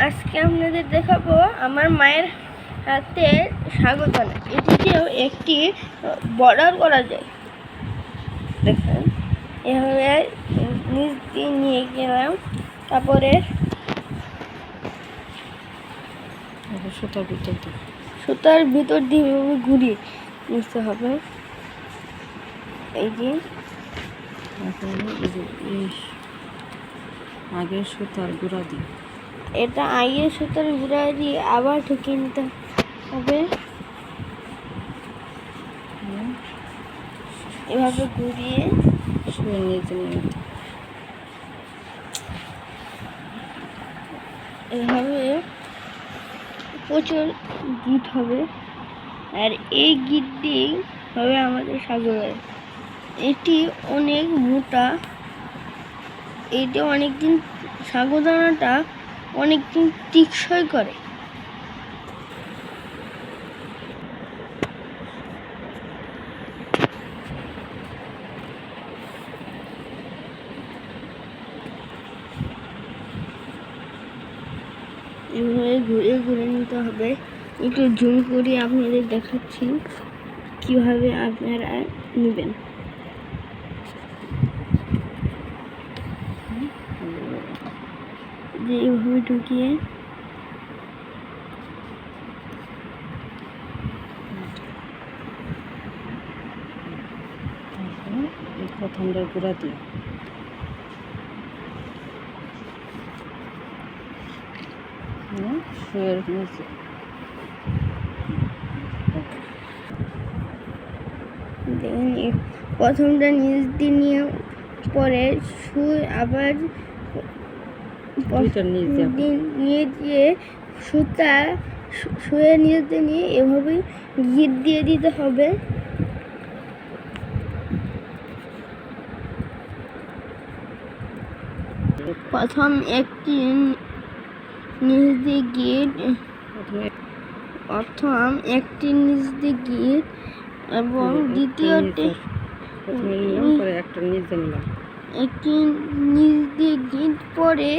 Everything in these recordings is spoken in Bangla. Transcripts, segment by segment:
আজকে আপনাদের দেখাবো আমার মায়ের হাতে স্বাগতানা এটিতেও একটি বর্ডার করা যায়। দেখেন এভাবে নিচ দিয়ে নিয়ে গেলাম। তারপরে সুতার ভিতর দিয়ে। সুতার ভিতর দিয়ে ঘুরিয়ে নিতে হবে। এই যে এখন এই যে এই আগে সুতার গুঁড়া দিই এটা আগে সুতার ঘুরা দিয়ে আবার ঢুকিয়ে নিতে হবে। এভাবে ঘুরিয়ে নিয়ে এভাবে প্রচুর গীত হবে। আর এই গীতটি হবে আমাদের সাগরের। এটি অনেক মোটা। এইটা অনেক দিন সাগরদানাটা অনেক দিন টিকসই করে। এভাবে ঘুরে ঘুরে নিতে হবে। একটু জুম করে আপনাদের দেখাচ্ছি কীভাবে আপনারা নেবেন। যে এইভাবে ঢুকিয়ে প্রথমটার গুঁড়া দিই। শুয়ের নিচে প্রথমটা নিচ দিয়ে নিয়ে পরে শুয়ে আবার দুইটার নিচ দিয়ে দি- নিয়ে দিয়ে সুতা শুয়ে নিয়ে নিয়ে এভাবেই গিট দিয়ে দিতে হবে। প্রথম একটি নিচ দিয়ে গিট প্রথম একটি নিচ দিয়ে গিট এবং দ্বিতীয়টি একটা নিচে নিলাম। একটি নিচ দিয়ে গিট পরে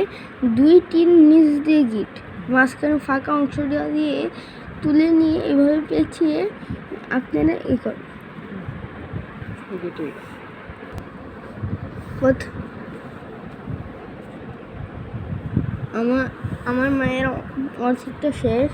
দুইটি নিচ দিয়ে গিট মাঝখানে ফাঁকা অংশটা দিয়ে তুলে নিয়ে এভাবে পেঁচিয়ে আপনারা এ করেন আমার আমার মায়ের অর্ধেকটা শেষ।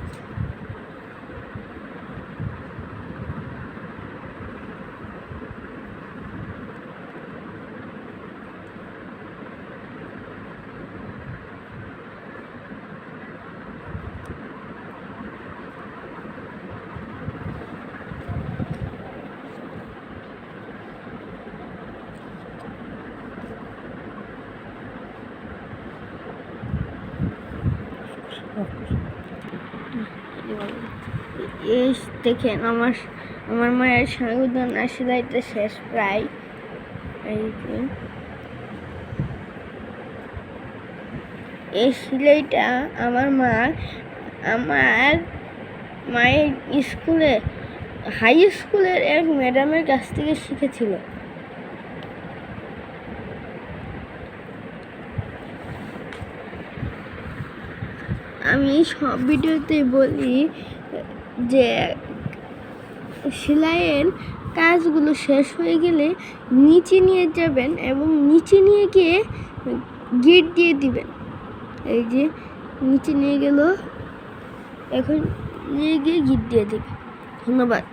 এই দেখেন, আমার আমার মায়ের সাগুদানা সেলাইটা শেষ প্রায়। এই এই সেলাইটা আমার মা আমার মায়ের স্কুলে, হাই স্কুলের এক ম্যাডামের কাছ থেকে শিখেছিল। আমি সব ভিডিওতে বলি যে সেলাইয়ের কাজগুলো শেষ হয়ে গেলে নিচে নিয়ে যাবেন এবং নিচে নিয়ে গিয়ে গেট দিয়ে দিবেন। এই যে নিচে নিয়ে গেল, এখন নিয়ে গিয়ে গিট দিয়ে দেবে ধন্যবাদ।